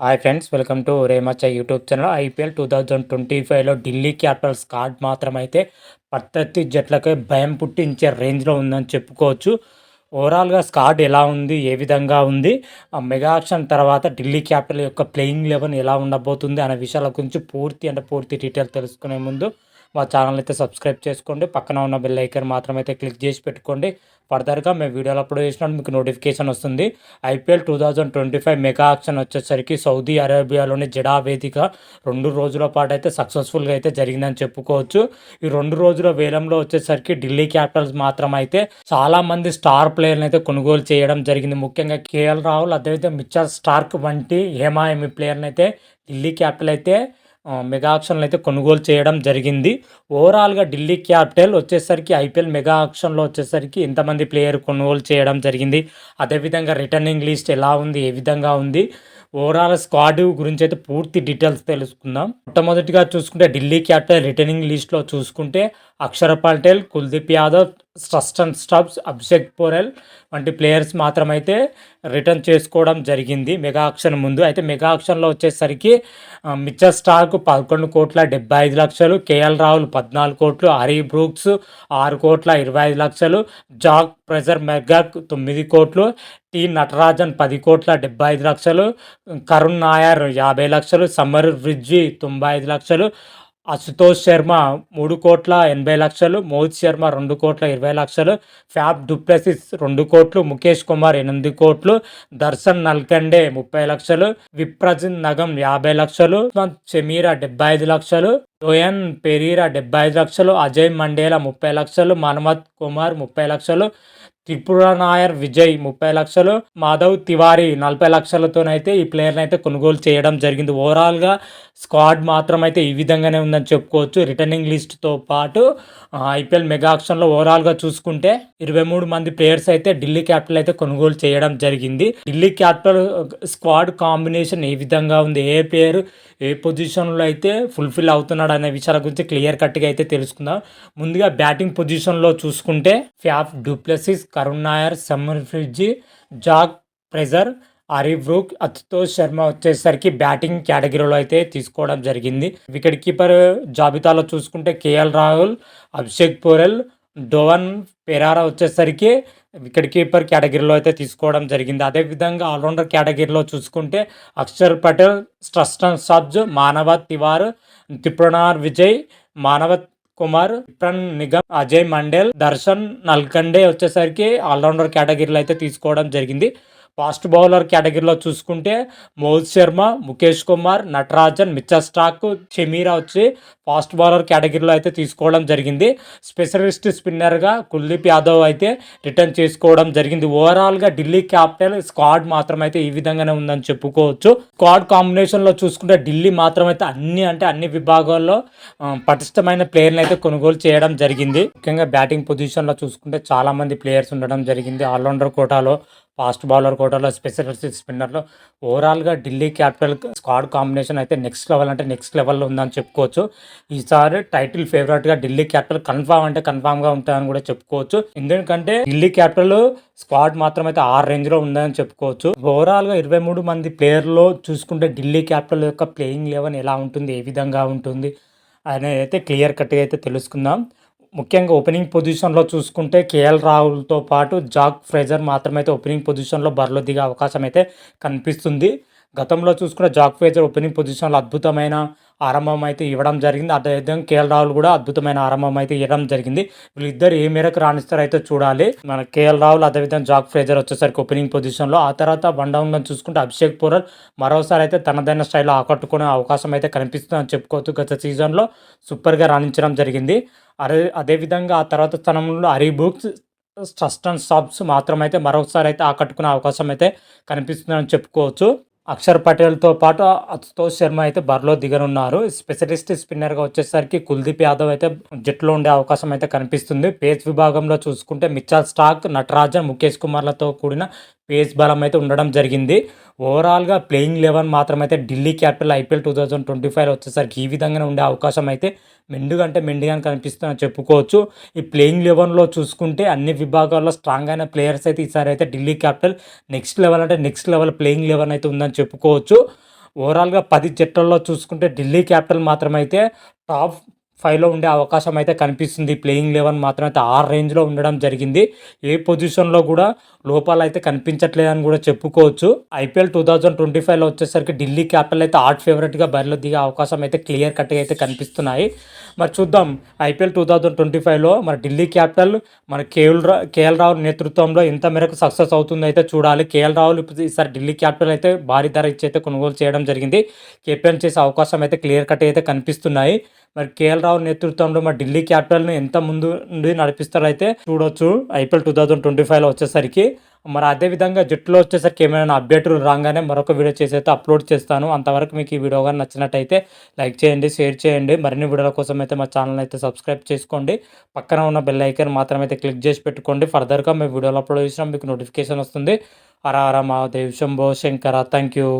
Hi friends welcome to రేమచ్చ YouTube channel IPL two thousand twenty ఫైవ్లో Delhi Capitals card మాత్రమైతే ప్రత్యర్థి జట్లకే భయం పుట్టించే రేంజ్లో ఉందని చెప్పుకోవచ్చు. ఓవరాల్గా స్కాడ్ ఎలా ఉంది? ఏ విధంగా ఉంది? ఆ మెగా ఆక్షన్ తర్వాత ఢిల్లీ క్యాపిటల్ యొక్క ప్లేయింగ్ లెవెన్ ఎలా ఉండబోతుంది? అనే విషయాల గురించి పూర్తి అంటే పూర్తి డీటెయిల్ తెలుసుకునే ముందు మా ఛానల్ అయితే సబ్స్క్రైబ్ చేసుకోండి. పక్కన ఉన్న బెల్ ఐకన్ మాత్రం అయితే క్లిక్ చేసి పెట్టుకోండి. ఫర్దర్గా మేము వీడియోలు అప్లోడ్ చేసినప్పుడు మీకు నోటిఫికేషన్ వస్తుంది. IPL two thousand twenty five mega auction వచ్చేసరికి సౌదీ అరేబియాలోని జడా వేదిక రెండు రోజుల పాటు అయితే సక్సెస్ఫుల్గా అయితే జరిగిందని చెప్పుకోవచ్చు. ఈ రెండు రోజుల వేలంలో వచ్చేసరికి ఢిల్లీ క్యాపిటల్స్ మాత్రం అయితే చాలామంది స్టార్ ప్లేయర్ని అయితే కొనుగోలు చేయడం జరిగింది. ముఖ్యంగా కేఎల్ రాహుల్ అదేవిధంగా మిచ్చర్ స్టార్క్ వంటి హేమాయమి ప్లేయర్ని అయితే ఢిల్లీ క్యాపిటల్ అయితే మెగా ఆక్షన్లు అయితే కొనుగోలు చేయడం జరిగింది. ఓవరాల్గా ఢిల్లీ క్యాపిటల్ వచ్చేసరికి ఐపీఎల్ మెగా ఆక్షన్లో వచ్చేసరికి ఎంతమంది ప్లేయర్ కొనుగోలు చేయడం జరిగింది. అదేవిధంగా రిటర్నింగ్ లిస్ట్ ఎలా ఉంది? ఏ విధంగా ఉంది? ఓవరాల్ స్క్వాడ్ గురించి అయితే పూర్తి డీటెయిల్స్ తెలుసుకుందాం. మొట్టమొదటిగా చూసుకుంటే ఢిల్లీ క్యాపిటల్ రిటర్నింగ్ లిస్ట్లో చూసుకుంటే అక్షర పటేల్ కుల్దీప్ యాదవ్ స్ట్రస్టన్ స్టబ్స్ అభిషేక్ పోరెల్ వంటి ప్లేయర్స్ మాత్రమైతే రిటర్న్ చేసుకోవడం జరిగింది. మెగా ఆక్షన్ ముందు. అయితే మెగా ఆక్షన్లో వచ్చేసరికి మిచ్చర్ స్టార్క్ పదకొండు కోట్ల డెబ్బై ఐదు లక్షలు కేఎల్ రాహుల్ పద్నాలుగు కోట్లు హరీ బ్రూక్స్ ఆరు కోట్ల ఇరవై ఐదు లక్షలు జాక్ ప్రెజర్ మెగాక్ తొమ్మిది కోట్లు టి నటరాజన్ పది కోట్ల డెబ్బై ఐదు లక్షలు కరుణ్ నాయర్ యాభై లక్షలు సమర్ రిజ్వి తొంభై ఐదు లక్షలు అశుతోష్ శర్మ మూడు కోట్ల ఎనభై లక్షలు మోహిత్ శర్మ రెండు కోట్ల ఇరవై లక్షలు ఫ్యాబ్ డుప్లెసిస్ రెండు కోట్లు ముఖేష్ కుమార్ ఎనిమిది కోట్లు దర్శన్ నల్కండే ముప్పై లక్షలు విప్రజిన్ నగం యాభై లక్షలు చెమీరా డెబ్బై ఐదు లక్షలు డోయన్ పెరీరా డెబ్బై ఐదు లక్షలు అజయ్ మండేలా ముప్పై లక్షలు మన్మత్ కుమార్ ముప్పై లక్షలు త్రిపుర నాయర్ విజయ్ ముప్పై లక్షలు మాధవ్ తివారీ నలభై లక్షలతోనైతే ఈ ప్లేయర్ని అయితే కొనుగోలు చేయడం జరిగింది. ఓవరాల్గా స్క్వాడ్ మాత్రం అయితే ఈ విధంగానే ఉందని చెప్పుకోవచ్చు. రిటర్నింగ్ లిస్ట్తో పాటు ఐపీఎల్ మెగా ఆక్షన్లో ఓవరాల్గా చూసుకుంటే ఇరవై మూడు మంది ప్లేయర్స్ అయితే ఢిల్లీ క్యాపిటల్ అయితే కొనుగోలు చేయడం జరిగింది. ఢిల్లీ క్యాపిటల్ స్క్వాడ్ కాంబినేషన్ ఏ విధంగా ఉంది ఏ ప్లేయర్ ఏ పొజిషన్లో అయితే ఫుల్ఫిల్ అవుతున్నాడు అనే విషయాల గురించి క్లియర్ కట్గా అయితే తెలుసుకుందాం. ముందుగా బ్యాటింగ్ పొజిషన్లో చూసుకుంటే Faf du Plessis Karun Nair summer fridge Jake Fraser Brook Ashutosh Sharma వచ్చేసరికి బ్యాటింగ్ కేటగిరీలో అయితే తీసుకోవడం జరిగింది. వికెట్ కీపర్ జాబితాలో చూసుకుంటే KL Rahul Abhishek Porel Donovan Ferreira వచ్చేసరికి వికెట్ కీపర్ కేటగిరీలో అయితే తీసుకోవడం జరిగింది. అదేవిధంగా ఆల్రౌండర్ కేటగిరీలో చూసుకుంటే అక్షర్ పటేల్ స్ట్రస్టన్ సబ్జ్ మానవ తివార్ త్రిపుణార్ విజయ్ మానవ కుమార్ ప్రణ్ నిగమ్ అజయ్ మండేల్ దర్శన్ నల్కండే వచ్చేసరికి ఆల్రౌండర్ కేటగిరీలో అయితే తీసుకోవడం జరిగింది. ఫాస్ట్ బౌలర్ కేటగిరీలో చూసుకుంటే మోహిత్ శర్మ ముఖేష్ కుమార్ నటరాజన్ మిచ్చర్ స్టాక్ చెమీరా వచ్చి ఫాస్ట్ బౌలర్ కేటగిరీలో అయితే తీసుకోవడం జరిగింది. స్పెషలిస్ట్ స్పిన్నర్గా కుల్దీప్ యాదవ్ అయితే రిటర్న్ చేసుకోవడం జరిగింది. ఓవరాల్గా ఢిల్లీ క్యాపిటల్ స్క్వాడ్ మాత్రం అయితే ఈ విధంగానే ఉందని చెప్పుకోవచ్చు. స్క్వాడ్ కాంబినేషన్లో చూసుకుంటే ఢిల్లీ మాత్రం అయితే అన్ని అంటే అన్ని విభాగాల్లో పటిష్టమైన ప్లేయర్ని అయితే కొనుగోలు చేయడం జరిగింది. ముఖ్యంగా బ్యాటింగ్ పొజిషన్లో చూసుకుంటే చాలామంది ప్లేయర్స్ ఉండడం జరిగింది. ఆల్రౌండర్ కోటాలో ఫాస్ట్ బౌలర్ కోటలో స్పెషలిస్ట్ స్పిన్నర్లో. ఓవరాల్గా ఢిల్లీ క్యాపిటల్ స్క్వాడ్ కాంబినేషన్ అయితే నెక్స్ట్ లెవెల్ అంటే నెక్స్ట్ లెవెల్లో ఉందని చెప్పుకోవచ్చు. ఈసారి టైటిల్ ఫేవరెట్గా ఢిల్లీ క్యాపిటల్ కన్ఫామ్ అంటే కన్ఫామ్గా ఉంటాయని కూడా చెప్పుకోవచ్చు. ఎందుకంటే ఢిల్లీ క్యాపిటల్ స్క్వాడ్ మాత్రం అయితే ఆరు రేంజ్లో ఉందని చెప్పుకోవచ్చు. ఓవరాల్గా ఇరవై మూడు మంది ప్లేయర్లో చూసుకుంటే ఢిల్లీ క్యాపిటల్ యొక్క ప్లేయింగ్ లెవెన్ ఎలా ఉంటుంది ఏ విధంగా ఉంటుంది అనేది అయితే క్లియర్ కట్గా అయితే తెలుసుకుందాం. ముఖ్యంగా ఓపెనింగ్ పొజిషన్లో చూసుకుంటే కేఎల్ రాహుల్తో పాటు జాక్ ఫ్రేజర్ మాత్రమైతే అయితే ఓపెనింగ్ పొజిషన్లో బరిలో దిగే అవకాశం అయితే కనిపిస్తుంది. గతంలో చూసుకున్న జాక్ ఫేజర్ ఓపెనింగ్ పొజిషన్లో అద్భుతమైన ఆరంభం అయితే ఇవ్వడం జరిగింది. అదేవిధంగా కేఎల్ రాహుల్ కూడా అద్భుతమైన ఆరంభం అయితే ఇవ్వడం జరిగింది. వీళ్ళిద్దరు ఏ మేరకు రాణిస్తారు అయితే చూడాలి. మన కేఎల్ రాహుల్ అదేవిధంగా జాక్ ఫ్రేజర్ వచ్చేసరికి ఓపెనింగ్ పొజిషన్లో ఆ తర్వాత వన్ డౌన్లో చూసుకుంటే అభిషేక్ పోరల్ మరోసారి అయితే తనదైన స్టైల్లో ఆకట్టుకునే అవకాశం అయితే కనిపిస్తుందని చెప్పుకోవచ్చు. గత సీజన్లో సూపర్గా రాణించడం జరిగింది. అదే అదేవిధంగా ఆ తర్వాత స్థానంలో హరి బుక్స్ స్టస్టన్ సబ్స్ మాత్రమైతే మరొకసారి అయితే ఆకట్టుకునే అవకాశం అయితే కనిపిస్తుందని చెప్పుకోవచ్చు. అక్షర్ పటేల్తో పాటు అశుతోష్ శర్మ అయితే బరిలో దిగనున్నారు. స్పెషలిస్ట్ స్పిన్నర్గా వచ్చేసరికి కుల్దీప్ యాదవ్ అయితే జట్టులో ఉండే అవకాశం అయితే కనిపిస్తుంది. పేస్ విభాగంలో చూసుకుంటే మిచ్చాల్ స్టాక్ నటరాజన్ ముఖేష్ కుమార్లతో కూడిన పేస్ బలం అయితే ఉండడం జరిగింది. ఓవరాల్గా playing eleven మాత్రమైతే Delhi capital IPL two thousand twenty five వచ్చేసరికి ఈ విధంగానే ఉండే అవకాశం అయితే మెండుగా అంటే మెండుగా కనిపిస్తుందని చెప్పుకోవచ్చు. ఈ ప్లేయింగ్ లెవెన్లో చూసుకుంటే అన్ని విభాగాల్లో స్ట్రాంగ్ అయిన ప్లేయర్స్ అయితే ఈసారి అయితే ఢిల్లీ క్యాపిటల్ నెక్స్ట్ లెవెల్ అంటే నెక్స్ట్ లెవెల్ ప్లేయింగ్ లెవెన్ అయితే ఉందని చెప్పుకోవచ్చు. ఓవరాల్గా పది జట్లలో చూసుకుంటే ఢిల్లీ క్యాపిటల్ మాత్రమైతే టాప్ ఫైవ్లో ఉండే అవకాశం అయితే కనిపిస్తుంది. ప్లేయింగ్ లెవెన్ మాత్రం అయితే ఆ రేంజ్లో ఉండడం జరిగింది. ఏ పొజిషన్లో కూడా లోపాలు అయితే కనిపించట్లేదని కూడా చెప్పుకోవచ్చు. ఐపీఎల్ టూ థౌజండ్ ట్వంటీ ఫైవ్లో వచ్చేసరికి ఢిల్లీ క్యాపిటల్ అయితే ఆర్ట్ ఫేవరెట్గా బరిలో దిగే అవకాశం అయితే క్లియర్ కట్గా అయితే కనిపిస్తున్నాయి. మరి చూద్దాం ఐపీఎల్ టూ థౌజండ్ ట్వంటీ ఫైవ్లో మన ఢిల్లీ క్యాపిటల్ మన కేఎల్ రా కేఎల్ రావు నేతృత్వంలో ఎంత మేరకు సక్సెస్ అవుతుందో అయితే చూడాలి. కేఎల్ రాహుల్ ఇప్పుడు ఈసారి ఢిల్లీ క్యాపిటల్ అయితే భారీ ధర ఇచ్చి అయితే కొనుగోలు చేయడం జరిగింది. కెప్టెన్ చేసే అవకాశం అయితే క్లియర్ కట్ అయితే కనిపిస్తున్నాయి. మరి కేఎల్ రావు నేతృత్వంలో మరి ఢిల్లీ క్యాపిటల్ని ఎంత ముందు నుండి నడిపిస్తారో అయితే చూడొచ్చు. ఐపీఎల్ టూ థౌజండ్ ట్వంటీ ఫైవ్లో వచ్చేసరికి. మరి అదేవిధంగా జట్టులో వచ్చేసరికి ఏమైనా అప్డేట్లు రాగానే మరొక వీడియో చేసి అయితే అప్లోడ్ చేస్తాను. అంతవరకు మీకు ఈ వీడియో కానీ నచ్చినట్టయితే లైక్ చేయండి షేర్ చేయండి. మరిన్ని వీడియోల కోసం అయితే మా ఛానల్ అయితే సబ్స్క్రైబ్ చేసుకోండి. పక్కన ఉన్న బెల్ ఐకన్ మాత్రం అయితే క్లిక్ చేసి పెట్టుకోండి. ఫర్దర్గా మేము వీడియోలు అప్లోడ్ చేసినా మీకు నోటిఫికేషన్ వస్తుంది. అరా అరా Mahadev Shambho Shankara. Thank you.